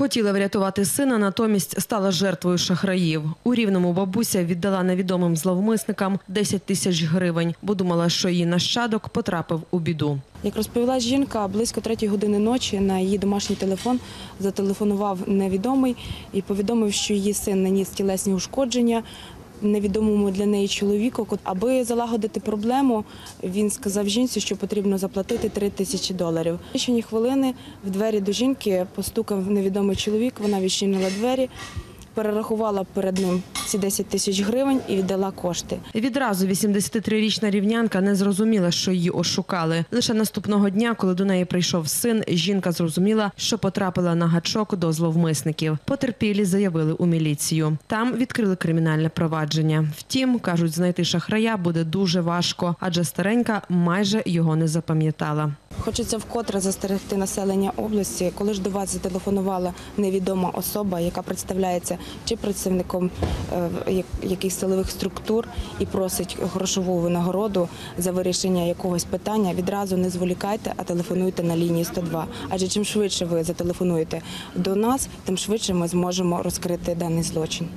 Хотіла врятувати сина, натомість стала жертвою шахраїв. У рівному бабуся віддала невідомим зловмисникам 10 тисяч гривень, бо думала, що її нащадок потрапив у біду. Як розповіла жінка, близько третьої години ночі на її домашній телефон зателефонував невідомий і повідомив, що її син наніс тілесні ушкодження невідомому для неї чоловіку. Аби залагодити проблему, він сказав жінці, що потрібно заплатити 3 тисячі доларів. Щодні хвилини в двері до жінки постукав невідомий чоловік. Вона відчинила двері, перерахувала перед ним ці 10 тисяч гривень і віддала кошти. Відразу 83-річна рівнянка не зрозуміла, що її ошукали. Лише наступного дня, коли до неї прийшов син, жінка зрозуміла, що потрапила на гачок до зловмисників. Потерпілі заявили у міліцію. Там відкрили кримінальне провадження. Втім, кажуть, знайти шахрая буде дуже важко, адже старенька майже його не запам'ятала. Хочеться вкотре застерегти населення області, коли ж до вас зателефонувала невідома особа, яка представляється чи представником е, якихось силових структур і просить грошову винагороду за вирішення якогось питання. Відразу не зволікайте, а телефонуйте на лінії 102. Адже чим швидше ви зателефонуєте до нас, тим швидше ми зможемо розкрити даний злочин.